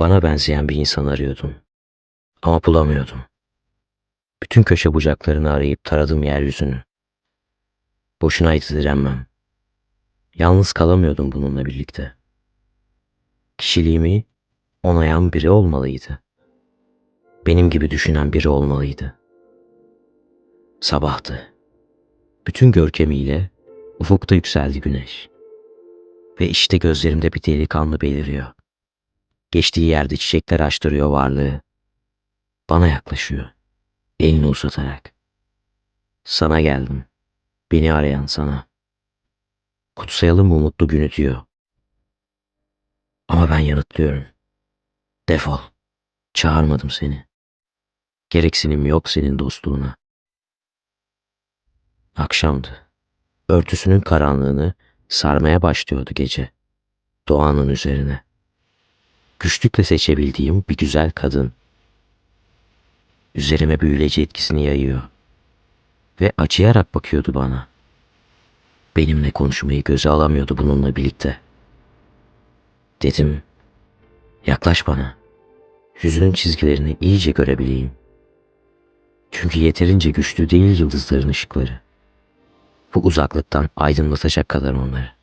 Bana benzeyen bir insan arıyordum. Ama bulamıyordum. Bütün köşe bucaklarını arayıp taradım yeryüzünü. Boşunaydı direnmem. Yalnız kalamıyordum bununla birlikte. Kişiliğimi onayan biri olmalıydı. Benim gibi düşünen biri olmalıydı. Sabahtı. Bütün görkemiyle ufukta yükseldi güneş. Ve işte gözlerimde bir delikanlı beliriyor. Geçtiği yerde çiçekler açtırıyor varlığı. Bana yaklaşıyor. Elini uzatarak. Sana geldim. Beni arayan sana. Kutsayalım bu mutlu günü diyor. Ama ben yanıtlıyorum. Defol. Çağırmadım seni. Gereksinim yok senin dostluğuna. Akşamdı. Örtüsünün karanlığını sarmaya başlıyordu gece. Doğanın üzerine. Güçlükle seçebildiğim bir güzel kadın. Üzerime büyüleyici etkisini yayıyor. Ve acıyarak bakıyordu bana. Benimle konuşmayı göze alamıyordu bununla birlikte. Dedim, yaklaş bana. Yüzünün çizgilerini iyice görebileyim. Çünkü yeterince güçlü değil yıldızların ışıkları. Bu uzaklıktan aydınlatacak kadar onları.